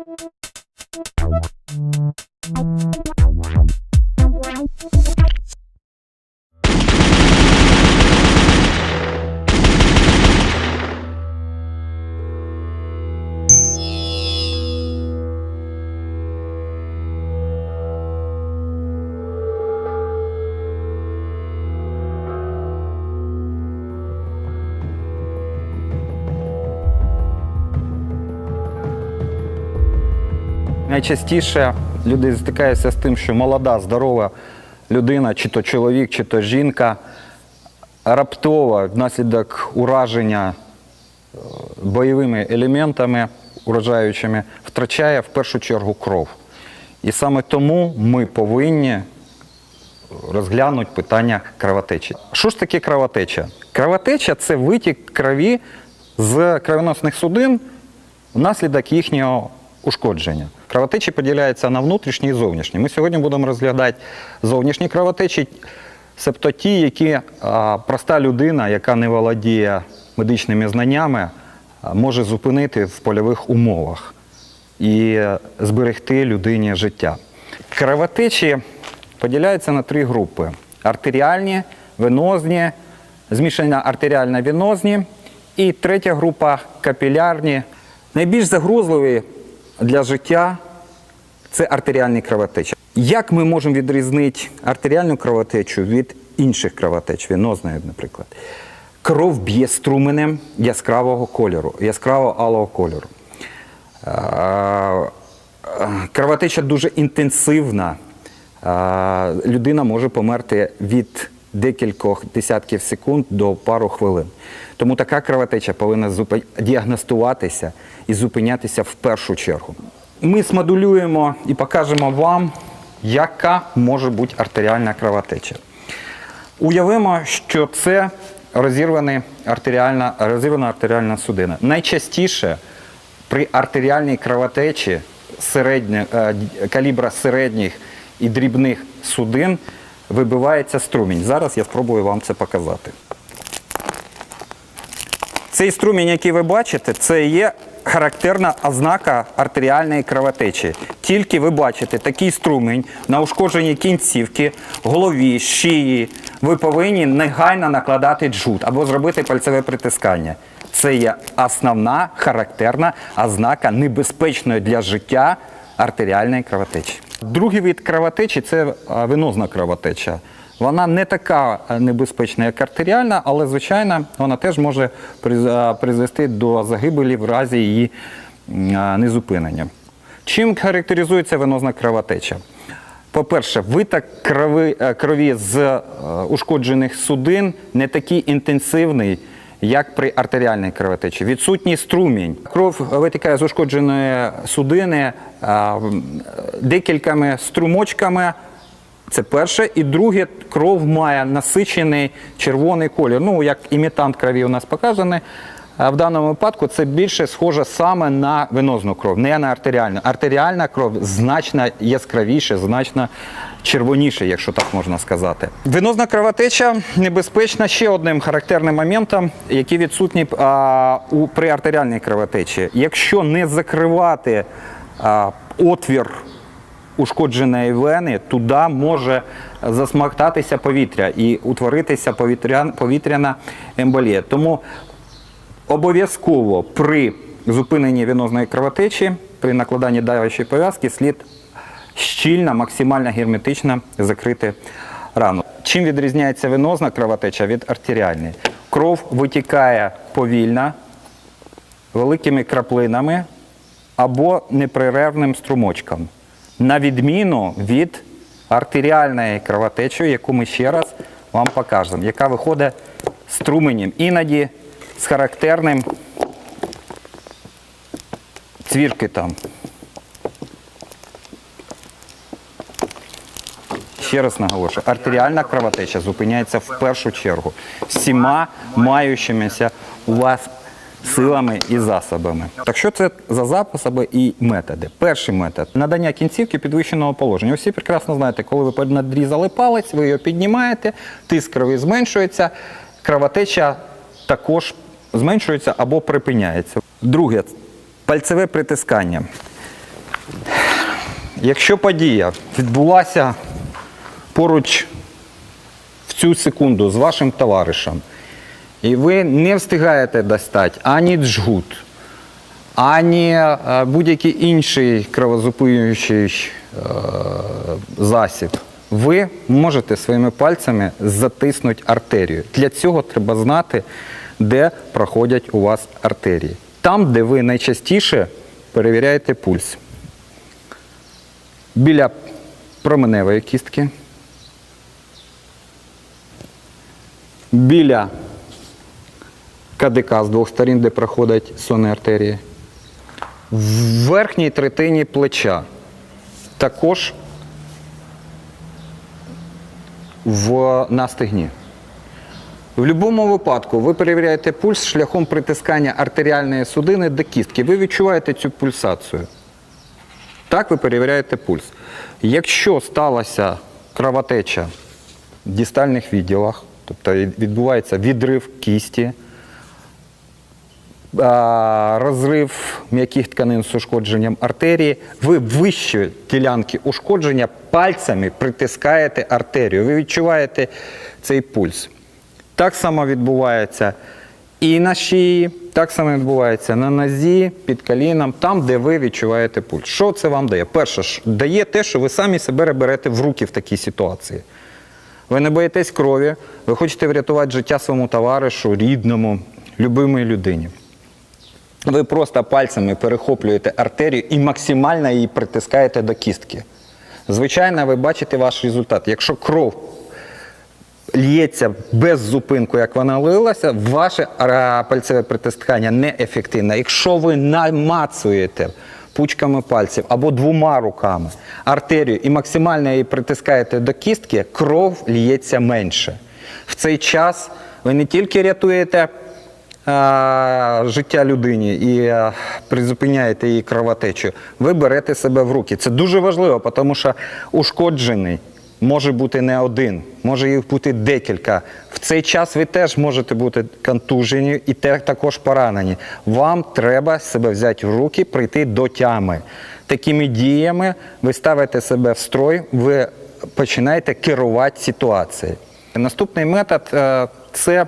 はい。Найчастіше люди стикаються з тим, що молода, здорова людина, чи то чоловік, чи то жінка, раптово внаслідок ураження е, бойовими елементами уражаючими втрачає в першу чергу кров. І саме тому ми повинні розглянути питання кровотечі. Що ж таке кровотеча? Кровотеча це витік крові з кровоносних судин внаслідок їхнього ушкодження. Кровотечі поділяються на внутрішні і зовнішні. Ми сьогодні будемо розглядати зовнішні кровотечі, себто ті, які проста людина, яка не володіє медичними знаннями, може зупинити в польових умовах і зберегти людині життя. Кровотечі поділяються на три групи: артеріальні, венозні, змішання артеріально-венозні і третя група капілярні. Найбільш загрозливі для життя це артеріальні кровотечі. Як ми можемо відрізнити артеріальну кровотечу від інших кровотеч, венозної, наприклад? Кров б'є струменем яскравого кольору, яскраво алого кольору. Кровотеча дуже інтенсивна. Людина може померти від декількох десятків секунд до пару хвилин. Тому така кровотеча повинна діагностуватися і зупинятися в першу чергу. Ми смодулюємо і покажемо вам, яка може бути артеріальна кровотеча. Уявимо, що це розірвана артеріальна, розірвана артеріальна судина. Найчастіше при артеріальній кровотечі середня, е, калібра середніх і дрібних судин вибивається струмінь. Зараз я спробую вам це показати. Цей струмінь, який ви бачите, це є характерна ознака артеріальної кровотечі. Тільки ви бачите такий струмінь на ушкодженій кінцівки, голові, шиї, ви повинні негайно накладати джут або зробити пальцеве притискання. Це є основна характерна ознака небезпечної для життя артеріальної кровотечі. Другий вид кровотечі це венозна кровотеча. Вона не така е, небезпечна, як артеріальна, але, звичайно, вона теж може призвести до загибелі в разі її незупинення. Чим характеризується венозна кровотеча? По-перше, виток крови, е, крові з е, ушкоджених судин не такий інтенсивний, як при артеріальній кровотечі. Відсутній струмінь. Кров витікає з ушкодженої судини а, декількома струмочками. Це перше. І друге, кров має насичений червоний колір. Ну, як імітант крові у нас показаний. В даному випадку це більше схоже саме на венозну кров, не на артеріальну. Артеріальна кров значно яскравіше, значно червоніше, якщо так можна сказати. Венозна кровотеча небезпечна ще одним характерним моментом, який відсутній у, при артеріальній кровотечі. Якщо не закривати а, отвір ушкодженої вени, туди може засмоктатися повітря і утворитися повітря, повітряна емболія. Тому обов'язково при зупиненні венозної кровотечі, при накладанні давячої пов'язки слід щільно, максимально герметично закрити рану. Чим відрізняється венозна кровотеча від артеріальної? Кров витікає повільно, великими краплинами або непрервним струмочком, на відміну від артеріальної кровотечі, яку ми ще раз вам покажемо, яка виходить струменем, іноді з характерним цвіркитом. Ще раз наголошую, артеріальна кровотеча зупиняється в першу чергу всіма маючимися у вас силами і засобами. Так що це за засоби і методи? Перший метод надання кінцівки підвищеного положення. Всі прекрасно знаєте, коли ви надрізали палець, ви його піднімаєте, тиск крові зменшується, кровотеча також зменшується або припиняється. Друге пальцеве притискання. якщо подія відбулася поруч в цю секунду з вашим товаришем, і ви не встигаєте достати ані джгут, ані е, будь-який інший кровозупинюючий е, засіб, ви можете своїми пальцями затиснути артерію. Для цього треба знати, де проходять у вас артерії. Там, де ви найчастіше перевіряєте пульс. Біля променевої кістки. Біля КДК з двох сторін, де проходять сонні артерії. В верхній третині плеча. Також в на стегні. В будь-якому випадку ви перевіряєте пульс шляхом притискання артеріальної судини до кістки. Ви відчуваєте цю пульсацію. Так ви перевіряєте пульс. Якщо сталася кровотеча в дистальних відділах, тобто відбувається відрив кісті, розрив м'яких тканин з ушкодженням артерії, ви вище ділянки ушкодження пальцями притискаєте артерію. Ви відчуваєте цей пульс. Так само відбувається і на шиї, так само відбувається на нозі, під коліном, там, де ви відчуваєте пульс. Що це вам дає? Перше, дає те, що ви самі себе берете в руки в такій ситуації. Ви не боїтесь крові, ви хочете врятувати життя своєму товаришу, рідному, любимій людині. Ви просто пальцями перехоплюєте артерію і максимально її притискаєте до кістки. Звичайно, ви бачите ваш результат. Якщо кров лється без зупинку, як вона лилася, ваше пальцеве притискання неефективне. Якщо ви намацуєте пучками пальців або двома руками артерію і максимально її притискаєте до кістки, кров лється менше. В цей час ви не тільки рятуєте а, життя людині і а, призупиняєте її кровотечу, ви берете себе в руки. Це дуже важливо, тому що ушкоджений може бути не один, може їх бути декілька. В цей час ви теж можете бути контужені і також поранені. Вам треба себе взяти в руки, прийти до тями. Такими діями ви ставите себе в строй, ви починаєте керувати ситуацією. Наступний метод е, це,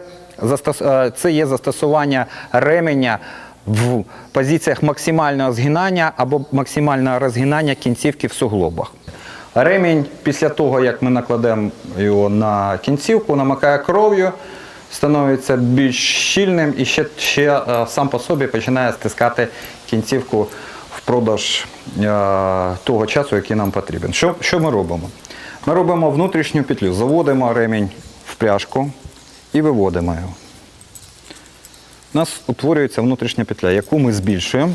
е, це є застосування ременя в позиціях максимального згинання або максимального розгинання кінцівки в суглобах. Ремінь після того, як ми накладемо його на кінцівку, намакає кров'ю, становиться більш щільним і ще, ще е, сам по собі починає стискати кінцівку впродовж е, того часу, який нам потрібен. Що, що ми робимо? Ми робимо внутрішню петлю, заводимо ремінь в пряжку і виводимо його. У нас утворюється внутрішня петля, яку ми збільшуємо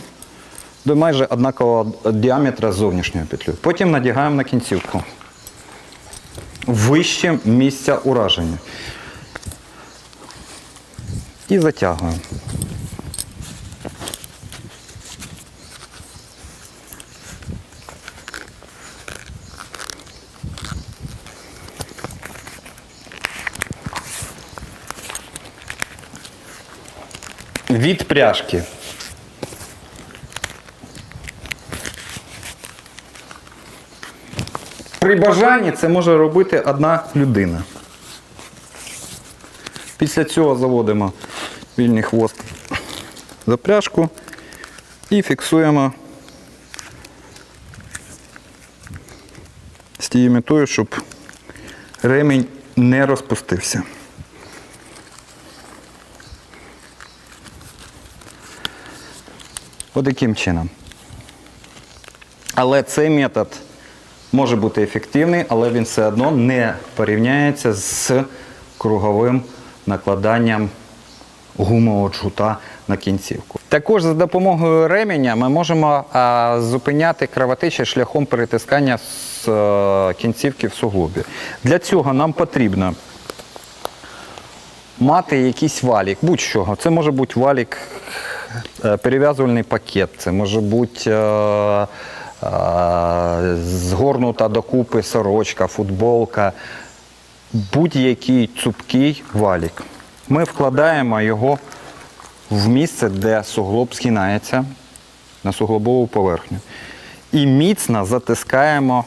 до майже однакового діаметра з зовнішньою петлею. Потім надягаємо на кінцівку. Вище місця ураження. І затягуємо. Від пряжки При бажанні це може робити одна людина. Після цього заводимо вільний хвост за пряжку і фіксуємо з тією метою, щоб ремінь не розпустився. Отаким чином. Але цей метод може бути ефективний, але він все одно не порівняється з круговим накладанням гумового джгута на кінцівку. Також за допомогою ременя ми можемо а, зупиняти кровотечі шляхом перетискання з е, кінцівки в суглобі. Для цього нам потрібно мати якийсь валік, будь-що. Це може бути валік, е, перев'язувальний пакет, це може бути е, е, згорнута докупи сорочка, футболка, будь-який цупкий валік. Ми вкладаємо його в місце, де суглоб згинається на суглобову поверхню. і міцно затискаємо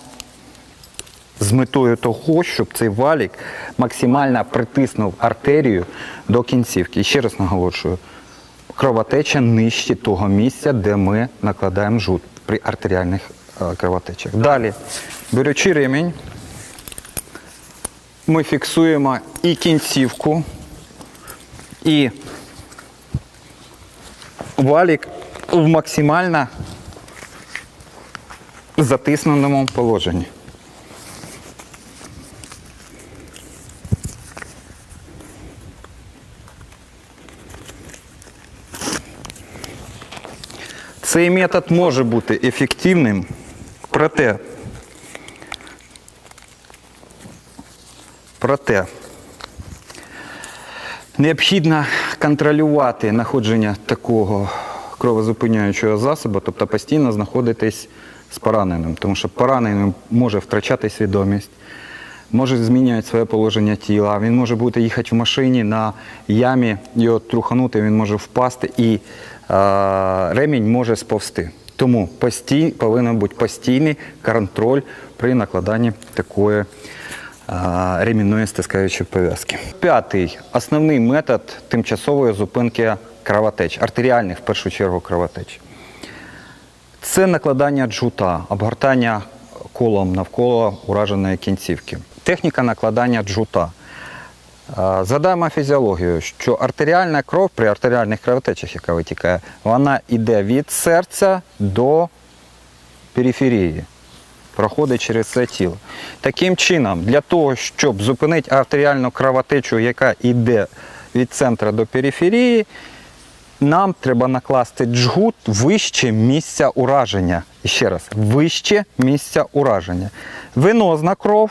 з метою того, щоб цей валік максимально притиснув артерію до кінцівки. І ще раз наголошую, кровотеча нижче того місця, де ми накладаємо жут при артеріальних е, кровотечах. Далі, беручи ремінь, ми фіксуємо і кінцівку, і валік в максимально затисненому положенні. Цей метод може бути ефективним, проте, проте необхідно контролювати знаходження такого кровозупиняючого засобу, тобто постійно знаходитись з пораненим, тому що поранений може втрачати свідомість, може змінювати своє положення тіла, він може бути їхати в машині на ямі, його труханути, він може впасти і е, ремінь може сповзти. Тому постій, повинен бути постійний контроль при накладанні такої ремінної стискаючої пов'язки. П'ятий основний метод тимчасової зупинки кровотеч, артеріальних в першу чергу кровотеч. Це накладання джута, обгортання колом навколо ураженої кінцівки. Техніка накладання джута. Згадаємо фізіологію, що артеріальна кров при артеріальних кровотечах, яка витікає, вона йде від серця до периферії, проходить через все тіло. Таким чином, для того, щоб зупинити артеріальну кровотечу, яка йде від центру до периферії, нам треба накласти джгут вище місця ураження. І ще раз, вище місця ураження. Венозна кров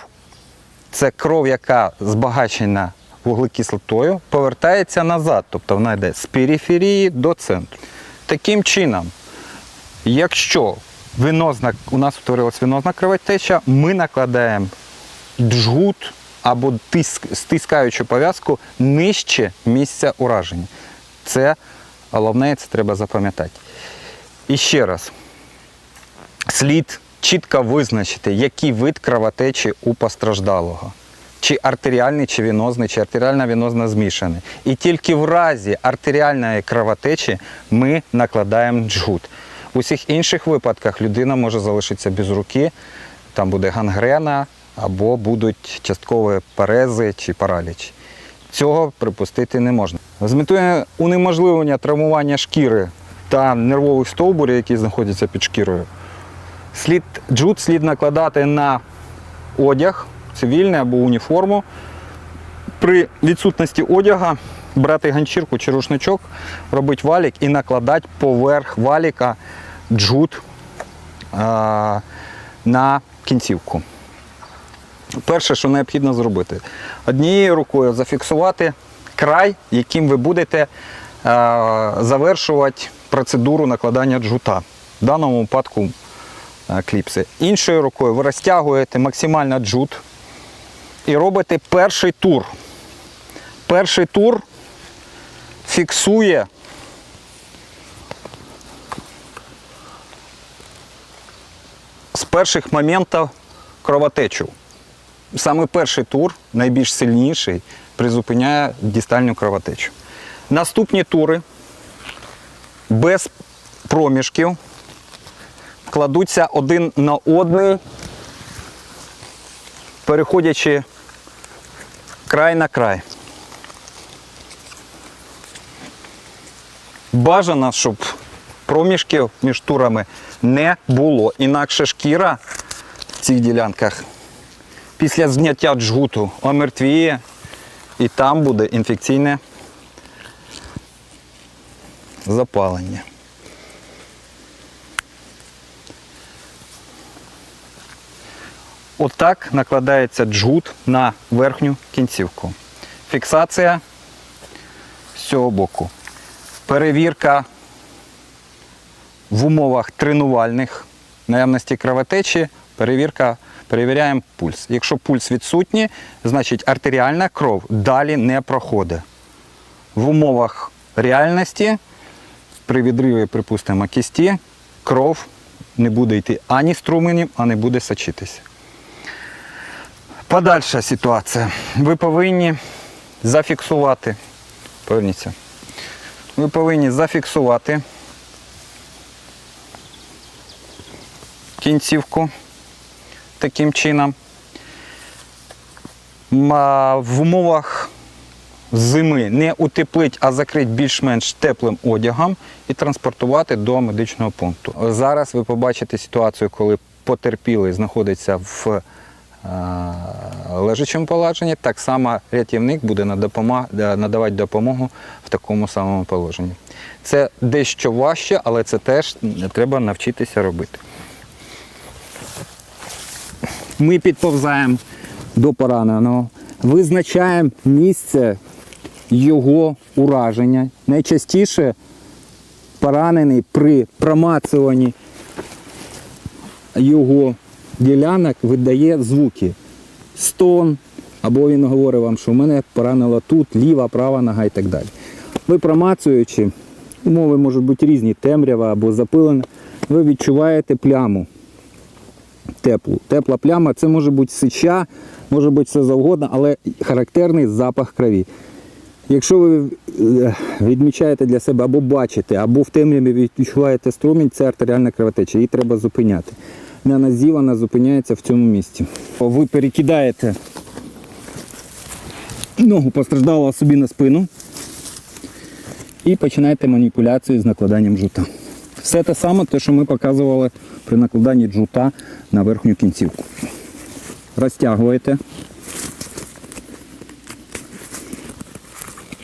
це кров, яка збагачена вуглекислотою, повертається назад, тобто вона йде з периферії до центру. Таким чином, якщо венозна, у нас утворилась венозна кровотеча, ми накладаємо джгут або тиск, стискаючу пов'язку нижче місця ураження. Це головне, це треба запам'ятати. І ще раз, слід чітко визначити, який вид кровотечі у постраждалого. Чи артеріальний, чи венозний, чи артеріальна венозна змішаний. І тільки в разі артеріальної кровотечі ми накладаємо джгут. У всіх інших випадках людина може залишитися без руки, там буде гангрена або будуть часткові парези чи параліч. Цього припустити не можна. З метою унеможливлення травмування шкіри та нервових стовбурів, які знаходяться під шкірою, слід, джут слід накладати на одяг, цивільний або уніформу. При відсутності одяга брати ганчірку чи рушничок, робити валік і накладати поверх валіка джут а, на кінцівку. Перше, що необхідно зробити, однією рукою зафіксувати край, яким ви будете е, завершувати процедуру накладання джута. В даному випадку кліпси. Іншою рукою ви розтягуєте максимально джут і робите перший тур. Перший тур фіксує з перших моментів кровотечу. Саме перший тур, найбільш сильніший, призупиняє дістальну кровотечу. Наступні тури без проміжків кладуться один на одний, переходячи край на край. Бажано, щоб проміжків між турами не було. Інакше шкіра в цих ділянках після зняття джгуту омертвіє і там буде інфекційне запалення. Отак накладається джгут на верхню кінцівку. Фіксація з цього боку. Перевірка в умовах тренувальних наявності кровотечі, перевірка, перевіряємо пульс. Якщо пульс відсутній, значить артеріальна кров далі не проходить. В умовах реальності, при відриві, припустимо, кісті, кров не буде йти ані струменем, а не буде сочитися. Подальша ситуація. Ви повинні зафіксувати. Поверніться. Ви повинні зафіксувати кінцівку таким чином. В умовах зими не утеплить, а закрить більш-менш теплим одягом і транспортувати до медичного пункту. Зараз ви побачите ситуацію, коли потерпілий знаходиться в лежачому положенні, так само рятівник буде е, надавати допомогу в такому самому положенні. Це дещо важче, але це теж треба навчитися робити. Ми підповзаємо до пораненого, визначаємо місце його ураження. Найчастіше поранений при промацуванні його ділянок видає звуки. Стон, або він говорить вам, що в мене поранило тут, ліва, права нога і так далі. Ви промацуючи, умови можуть бути різні, темрява або запилена, ви відчуваєте пляму теплу. Тепла пляма це може бути сича, може бути все завгодно, але характерний запах крові. Якщо ви е, відмічаєте для себе або бачите, або в темряві відчуваєте струмінь, це артеріальна кровотеча, її треба зупиняти. На нозі вона зупиняється в цьому місці. Ви перекидаєте ногу постраждалого собі на спину і починаєте маніпуляцію з накладанням жута. Все те саме, те, що ми показували при накладанні джута на верхню кінцівку. Розтягуєте.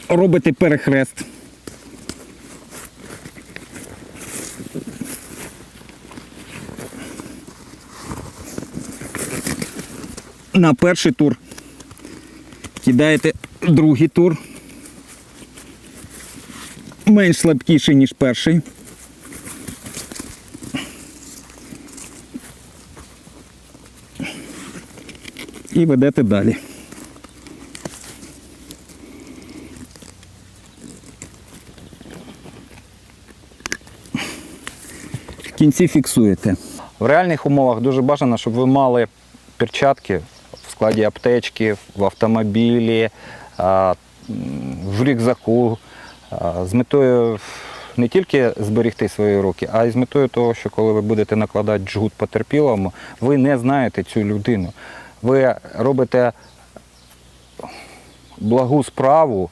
Робите перехрест. На перший тур кидаєте другий тур. Менш слабкіший, ніж перший. і ведете далі. В кінці фіксуєте. В реальних умовах дуже бажано, щоб ви мали перчатки складі аптечки, в автомобілі, в рюкзаку з метою не тільки зберегти свої руки, а й з метою того, що коли ви будете накладати джгут потерпілому, ви не знаєте цю людину. Ви робите благу справу,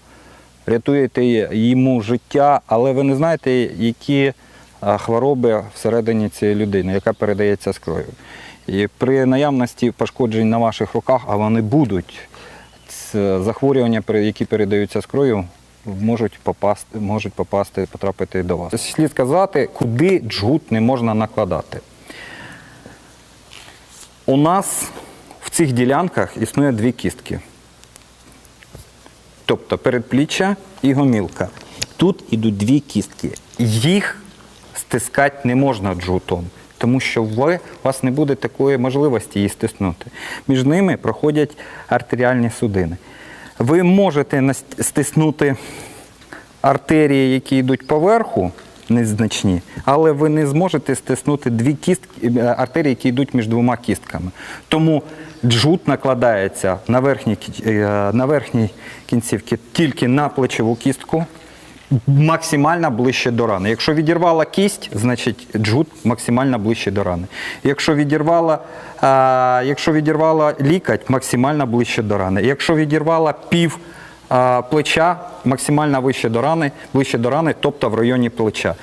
рятуєте йому життя, але ви не знаєте, які хвороби всередині цієї людини, яка передається з кров'ю. І при наявності пошкоджень на ваших руках, а вони будуть, захворювання, які передаються з кров'ю, можуть попасти, можуть попасти, потрапити до вас. Слід сказати, куди джгут не можна накладати. У нас в цих ділянках існує дві кістки. Тобто передпліччя і гомілка. Тут ідуть дві кістки. Їх стискати не можна джутом, тому що ви, у вас не буде такої можливості її стиснути. Між ними проходять артеріальні судини. Ви можете стиснути артерії, які йдуть поверху, незначні, але ви не зможете стиснути дві кістки, е, артерії, які йдуть між двома кістками. Тому джут накладається на верхній, е, на верхній кінцівці тільки на плечову кістку, максимально ближче до рани. Якщо відірвала кість, значить джут максимально ближче до рани. Якщо відірвала, а, якщо відірвала лікать, максимально ближче до рани. Якщо відірвала пів а, плеча, максимально вище до рани, ближче до рани, тобто в районі плеча.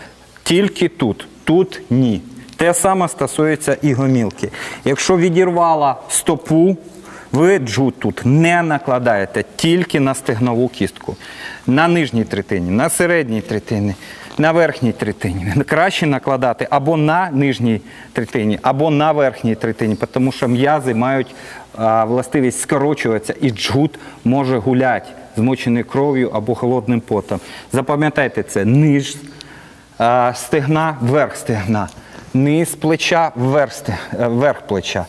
Тільки тут, тут ні. Те саме стосується і гомілки. Якщо відірвала стопу, ви джут тут не накладаєте тільки на стегнову кістку, на нижній третині, на середній третині, на верхній третині. Краще накладати або на нижній третині, або на верхній третині, тому що м'язи мають а, властивість скорочуватися, і джгут може гуляти, змочений кров'ю або холодним потом. Запам'ятайте це, низ а, стегна, верх стегна, низ плеча, верх, верх плеча.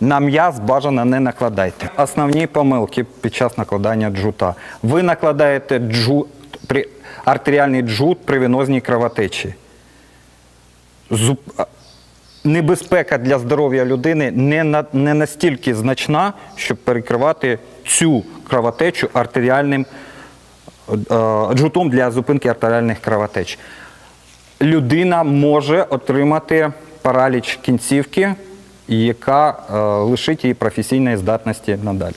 На м'яз бажано не накладайте. Основні помилки під час накладання джута. Ви накладаєте джут, при, артеріальний джут при венозній кровотечі. Зуп, а, небезпека для здоров'я людини не, на, не настільки значна, щоб перекривати цю кровотечу артеріальним е, джутом для зупинки артеріальних кровотеч. Людина може отримати параліч кінцівки, яка е, лишить її професійної здатності надалі.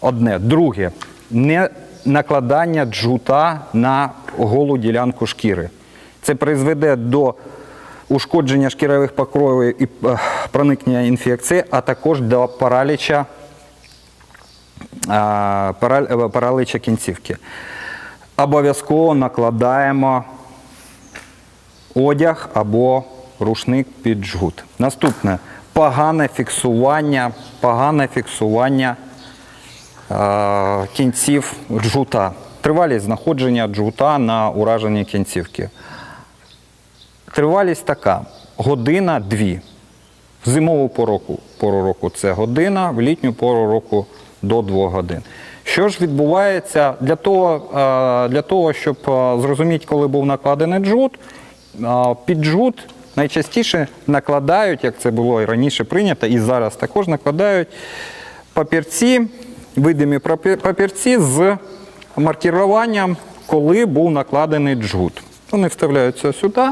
Одне. Друге, не накладання джута на голу ділянку шкіри. Це призведе до ушкодження шкірових покровів і е, проникнення інфекції, а також до параліча, е, е, кінцівки. Обов'язково накладаємо одяг або рушник під жгут. Наступне погане фіксування, погане фіксування е, кінців джута. Тривалість знаходження джута на ураженні кінцівки. Тривалість така: година-дві. В зимову пору пору року це година, в літню пору року до двох годин. Що ж відбувається для того, е, для того щоб е, зрозуміти, коли був накладений джут, е, під джут найчастіше накладають, як це було і раніше прийнято, і зараз також накладають папірці, видимі папірці з маркіруванням, коли був накладений джгут. Вони вставляються сюди.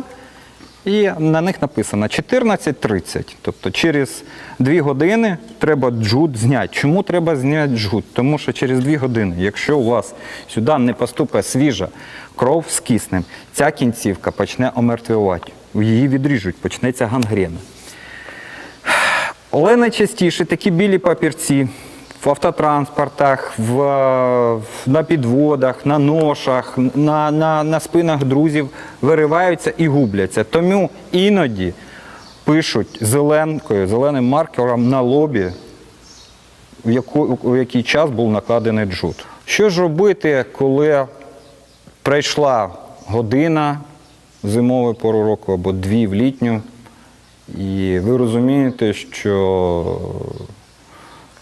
І на них написано 14.30. Тобто через 2 години треба джут зняти. Чому треба зняти джут? Тому що через 2 години, якщо у вас сюди не поступить свіжа кров з киснем, ця кінцівка почне омертвувати. Її відріжуть, почнеться гангрена. Але найчастіше такі білі папірці в автотранспортах, в, на підводах, на ношах, на, на, на спинах друзів вириваються і губляться. Тому іноді пишуть зеленкою, зеленим маркером на лобі, в, яку, в який час був накладений джут. Що ж робити, коли пройшла година зимову пору року або дві в літню, і ви розумієте, що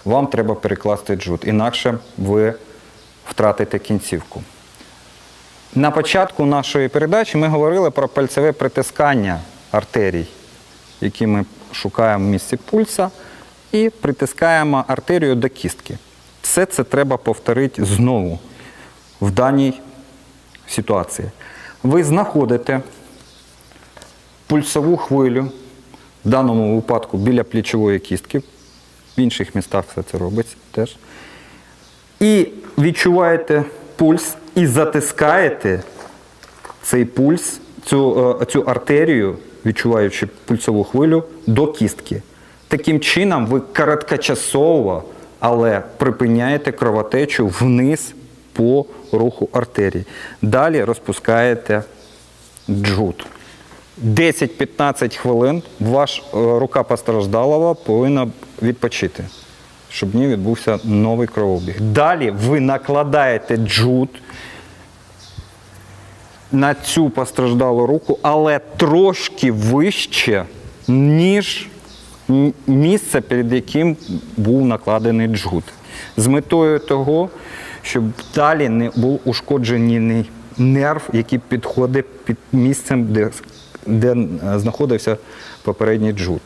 вам треба перекласти джут, інакше ви втратите кінцівку. На початку нашої передачі ми говорили про пальцеве притискання артерій, які ми шукаємо в місці пульса, і притискаємо артерію до кістки. Все це треба повторити знову в даній ситуації. Ви знаходите пульсову хвилю, в даному випадку біля плечової кістки, в інших містах все це робиться теж. І відчуваєте пульс і затискаєте цей пульс, цю, е, цю артерію, відчуваючи пульсову хвилю, до кістки. Таким чином, ви короткочасово, але припиняєте кровотечу вниз по руху артерії. Далі розпускаєте джут. 10-15 хвилин ваш е, рука постраждалого повинна відпочити, щоб в ній відбувся новий кровообіг. Далі ви накладаєте джут на цю постраждалу руку, але трошки вище, ніж місце, перед яким був накладений джгут. З метою того, щоб далі не був ушкоджений нерв, який підходить під місцем, де, де е, знаходився попередній джут.